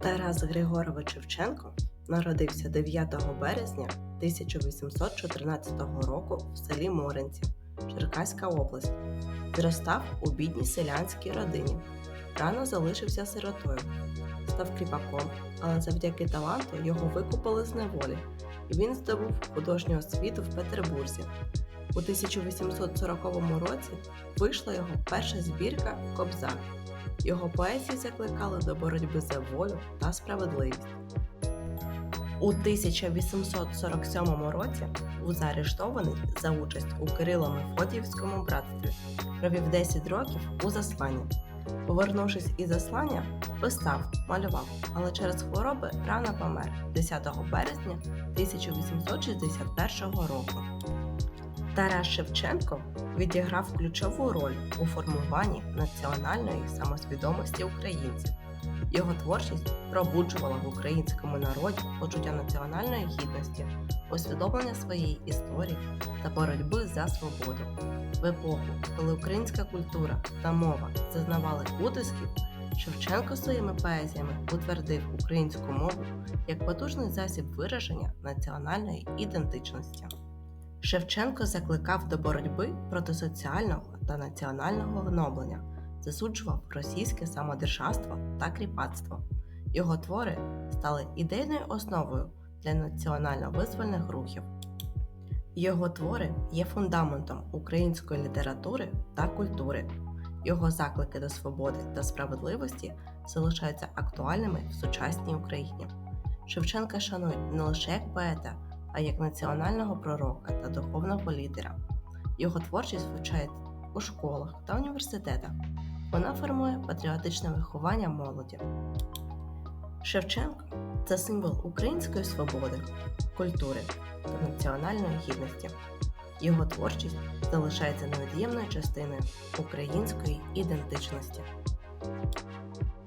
Тарас Григорович Шевченко народився 9 березня 1814 року в селі Моринці, Черкаська область. Зростав у бідній селянській родині. Рано залишився сиротою, став кріпаком, але завдяки таланту його викупили з неволі, і він здобув художню освіту в Петербурзі. У 1840 році вийшла його перша збірка Кобзар. Його поезії закликали до боротьби за волю та справедливість. У 1847 році був заарештований за участь у Кирило-Мефодіївському братстві. Провів 10 років у засланні. Повернувшись із заслання, писав, малював, але через хвороби рано помер 10 березня 1861 року. Тарас Шевченко відіграв ключову роль у формуванні національної самосвідомості українців. Його творчість пробуджувала в українському народі почуття національної гідності, усвідомлення своєї історії та боротьби за свободу. В епоху, коли українська культура та мова зазнавали утисків, Шевченко своїми поезіями утвердив українську мову як потужний засіб вираження національної ідентичності. Шевченко закликав до боротьби проти соціального та національного гноблення, засуджував російське самодержавство та кріпацтво. Його твори стали ідейною основою для національно-визвольних рухів. Його твори є фундаментом української літератури та культури. Його заклики до свободи та справедливості залишаються актуальними в сучасній Україні. Шевченка шанують не лише як поета, а як національного пророка та духовного лідера. Його творчість вивчають у школах та університетах. Вона формує патріотичне виховання молоді. Шевченко це символ української свободи, культури та національної гідності. Його творчість залишається невід'ємною частиною української ідентичності.